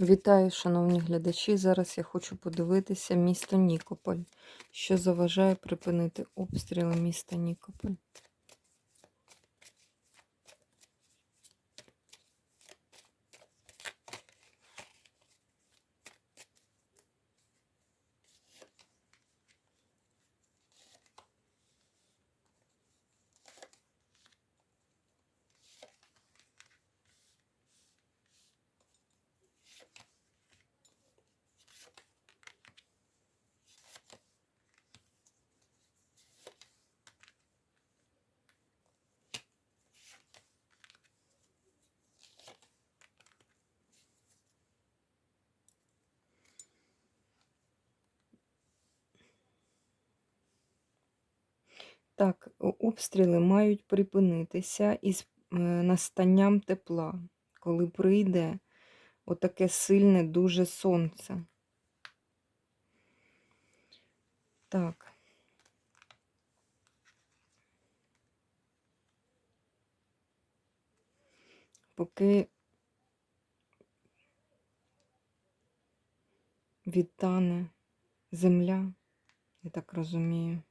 Вітаю, шановні глядачі. Зараз я хочу подивитися місто Нікополь, що заважає припинити обстріли міста Нікополь. Так, обстріли мають припинитися із е, настанням тепла, коли прийде отаке сильне дуже сонце. Так. Поки відтане земля, я так розумію.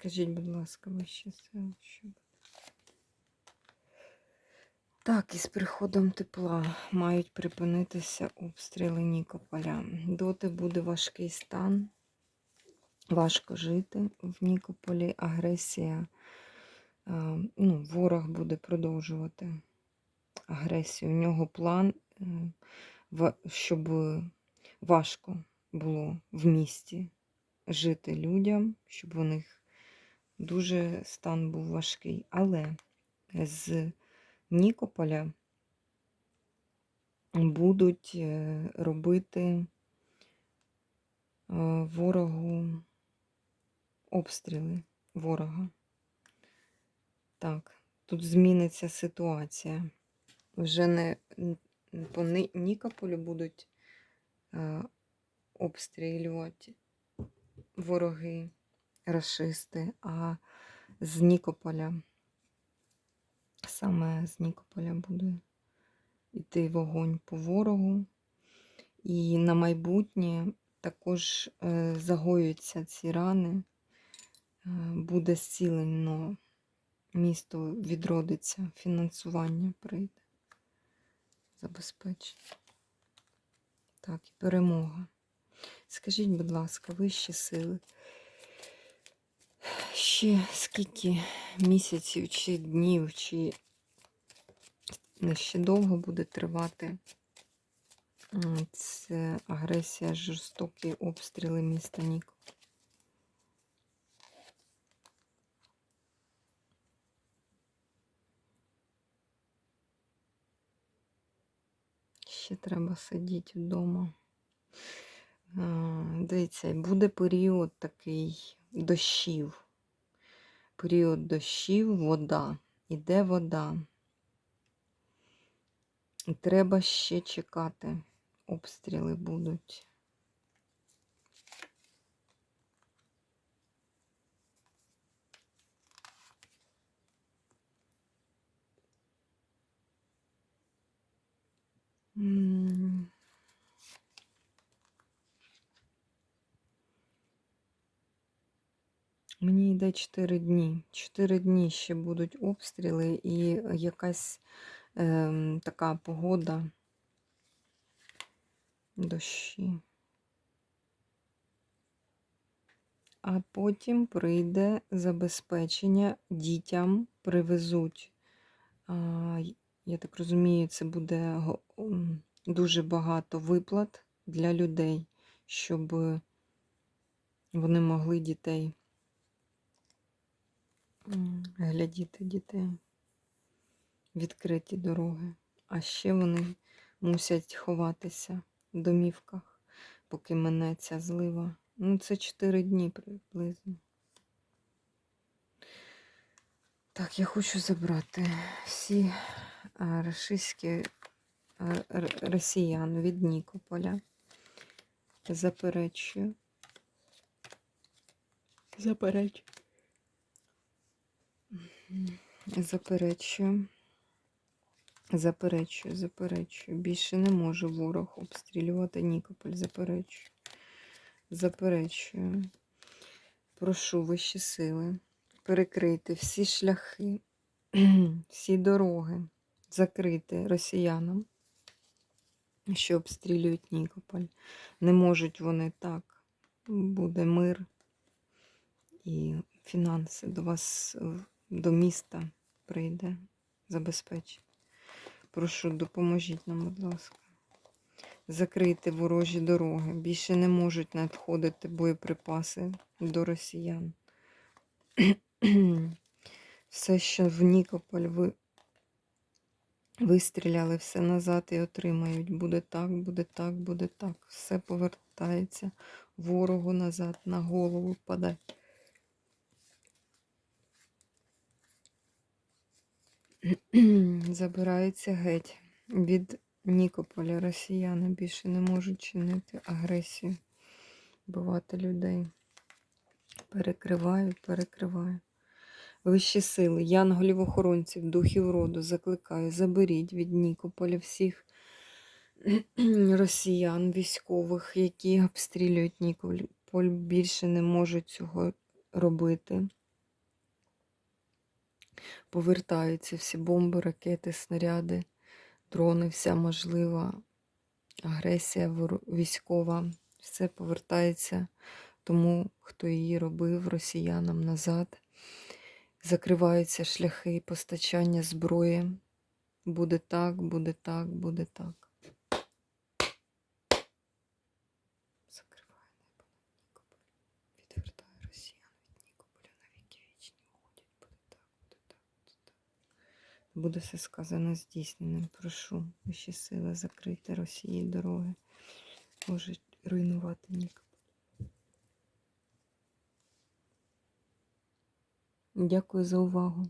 Скажіть, будь ласка, вище сил, що буде? Так, із приходом тепла мають припинитися обстріли Нікополя. Доти буде важкий стан, важко жити в Нікополі, агресія, е, ну, ворог буде продовжувати агресію. У нього план, е, щоб важко було в місті жити людям, щоб у них дуже стан був важкий. Але з Нікополя будуть е, робити е, ворогу обстріли ворога. Так, тут зміниться ситуація. Вже не по Нікополю будуть е, обстрілювати вороги, расисти, а з Нікополя, саме з Нікополя буде йти вогонь по ворогу. І на майбутнє також е, загоюються ці рани, е, буде зцілено місто відродиться, фінансування прийде, забезпечення. Так, і перемога. Скажіть, будь ласка, вищі сили. Ще скільки місяців, чи днів, чи не ще довго буде тривати це агресія, жорстокі обстріли міста Нікополь? Ще треба сидіти вдома. Дивіться, буде період такий дощів. Період дощів, вода. Іде вода. І треба ще чекати. Обстріли будуть. Мені йде 4 дні. 4 дні ще будуть обстріли і якась ем, така погода. Дощі. А потім прийде забезпечення дітям, привезуть. Я так розумію, це буде дуже багато виплат для людей, щоб вони могли дітей глядіти дітей. Відкриті дороги. А ще вони мусять ховатися в домівках, поки мине ця злива. Ну, це 4 дні приблизно. Так, я хочу забрати всі а, рашистські а, р- росіян від Нікополя. Заперечую. Заперечую. Заперечую. Заперечую, заперечую. Більше не може ворог обстрілювати Нікополь. Заперечую. Заперечую. Прошу вищі сили перекрити всі шляхи, всі дороги, закрити росіянам, що обстрілюють Нікополь. Не можуть вони так. Буде мир і фінанси до вас, в- до міста прийде забезпечить. Прошу, допоможіть нам, будь ласка. Закрити ворожі дороги. Більше не можуть надходити боєприпаси до росіян. Все, що в Нікополь ви вистріляли, все назад і отримають. Буде так, буде так, буде так. Все повертається ворогу назад, на голову падає. Забираються геть. Від Нікополя росіяни більше не можуть чинити агресію, бивати людей. Перекриваю, перекриваю. Вищі сили, янголів-охоронців, духів роду, закликаю, заберіть від Нікополя всіх росіян, військових, які обстрілюють Нікополь, більше не можуть цього робити. Повертаються всі бомби, ракети, снаряди, дрони, вся можлива агресія військова. Все повертається тому, хто її робив росіянам назад. Закриваються шляхи постачання зброї. Буде так, буде так, буде так. Закриваю небо над Нікополем. Відвертаю росіян від Нікополя на віки вічні уходять. Буде так, буде так, буде так. Буде все сказано здійсненим. Прошу ще сили закрити Росії дороги. Може руйнувати Нікополь. Дякую за увагу.